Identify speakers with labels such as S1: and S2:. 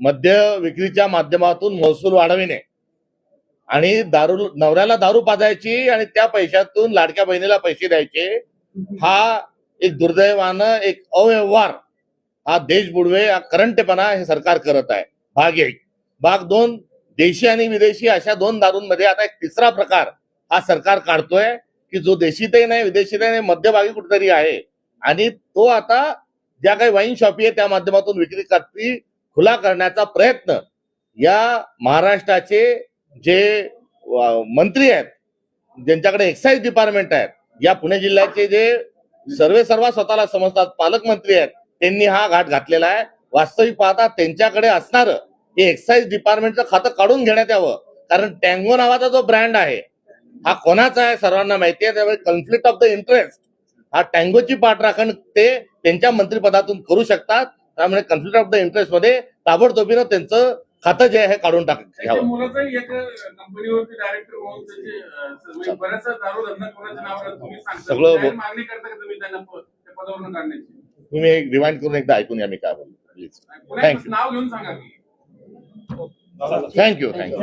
S1: मद्य विक्रीच्या माध्यमातून महसूल वाढविणे आणि दारू नवऱ्याला दारू पाजायची आणि त्या पैशातून लाडक्या बहिणीला पैसे द्यायचे हा एक दुर्दैवानं एक अव्यवहार हा देश बुडवे हा करंटेपणा हे सरकार करत आहे. भाग एक. भाग दोन देशी आणि विदेशी अशा दोन दारूंमध्ये आता एक तिसरा प्रकार हा सरकार काढतोय की जो देशीतही नाही विदेशीतही नाही मध्यभागी कुठेतरी आहे. आणि तो आता ज्या काही वाईन शॉपी आहे त्या माध्यमातून विक्री करती खुला करण्याचा प्रयत्न या महाराष्ट्राचे जे मंत्री आहेत ज्यांच्याकडे एक्साईज डिपार्टमेंट आहेत या पुणे जिल्ह्याचे जे सर्वे सर्व स्वतःला समजतात पालकमंत्री आहेत त्यांनी हा घाट घातलेला आहे. वास्तविक पाहता त्यांच्याकडे असणारं हे एक्साईज डिपार्टमेंटचं खातं काढून घेण्यात यावं. कारण टँगो नावाचा जो ब्रँड आहे हा कोणाचा आहे सर्वांना माहिती आहे. त्यामुळे कॉन्फ्लिक्ट ऑफ द इंटरेस्ट हा टँगोची पाठराखण ते त्यांच्या मंत्रिपदातून करू शकतात. त्यामुळे कॉन्फ्लिक्ट ऑफ द इंटरेस्टमध्ये ताबडतोबीनं त्यांचं खातं जे आहे हे काढून टाक
S2: एक म्हणजे
S1: सगळं
S2: जाहीर मागणी करता का तुम्ही
S1: तुम्ही रिवाइंड करून एकदा ऐकून या मी काय बोलतो. प्लीज
S2: की.
S1: Thank you thank you